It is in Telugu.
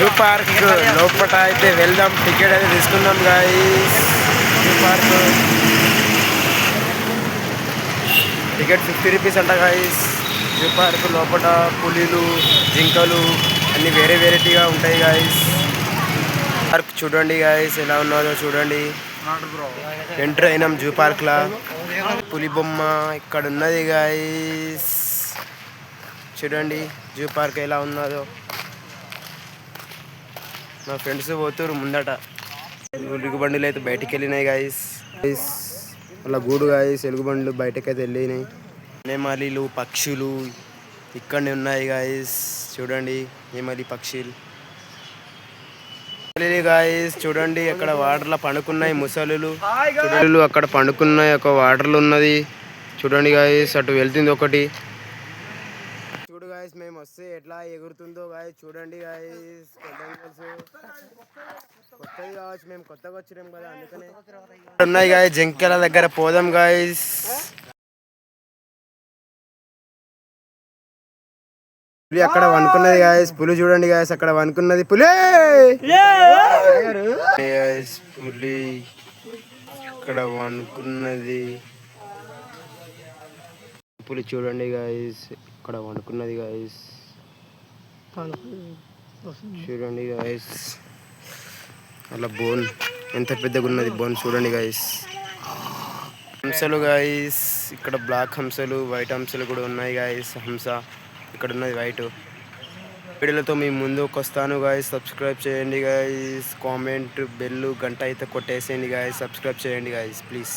Zoo park. లోపల అయితే వెళ్దాం. టికెట్ అయితే తీసుకున్నాం guys zoo park. Ticket fifty rupees అంట గాయస్ జూ పార్క్ లోపల పులిలు జింకలు అన్ని వేరే వెరైటీగా ఉంటాయి గాయస్ పార్క్ చూడండి గాయస్ ఎలా ఉన్నదో చూడండి. ఎంటర్ అయినాం జూ పార్క్లా. పులి బొమ్మ ఇక్కడ ఉన్నది గాయస్ చూడండి జూ పార్క్ ఎలా ఉన్నదో. మా ఫ్రెండ్స్ పోతున్నారు ముందట. ఎలుగు బండిలు అయితే బయటికి వెళ్ళినాయి గాయస్ అలా గూడు గాయస్ ఎలుగు బండ్లు బయటకైతే వెళ్ళినాయి. నేమాలీలు పక్షులు ఇక్కడనే ఉన్నాయి గాయస్ చూడండి నేమాలి పక్షులు. గాయస్ చూడండి అక్కడ వాటర్లో పండుకున్నాయి ముసలులు. చూడలు అక్కడ పండుకున్నాయి ఒక వాటర్లు ఉన్నది. చూడండి గాయస్ అటు వెళ్తుంది ఒకటి. గాయస్ మేము వస్తే ఎట్లా ఎగురుతుందో గాయస్ చూడండి గాయస్ కొత్తది కావచ్చు మేము కొత్తగా వచ్చినాం కదా అందుకనే. ఉన్నాయి గాయస్ జంకెల దగ్గర పోదాం గాయస్ పులి అక్కడ వనుకున్నది గాయస్ పులి చూడండి గాయస్ అక్కడ వనుకున్నది పులి. పులి ఇక్కడ వనుకున్నది పులి చూడండి గాయస్ ఇక్కడ వండుకున్నది గాయస్ చూడండి గాయస్ అలా బోన్ ఎంత పెద్దగా ఉన్నది బోన్ చూడండి గాయస్ హంసలు గాయస్ ఇక్కడ బ్లాక్ హంసలు వైట్ హంసలు కూడా ఉన్నాయి గాయస్ హంస ఇక్కడ ఉన్నది వైట్ వీడియోలతో మీ ముందుకు వస్తాను గాయస్ సబ్స్క్రైబ్ చేయండి గాయస్ కామెంట్ బెల్ గంట అయితే కొట్టేసేయండి గాయస్ సబ్స్క్రైబ్ చేయండి గాయస్ ప్లీజ్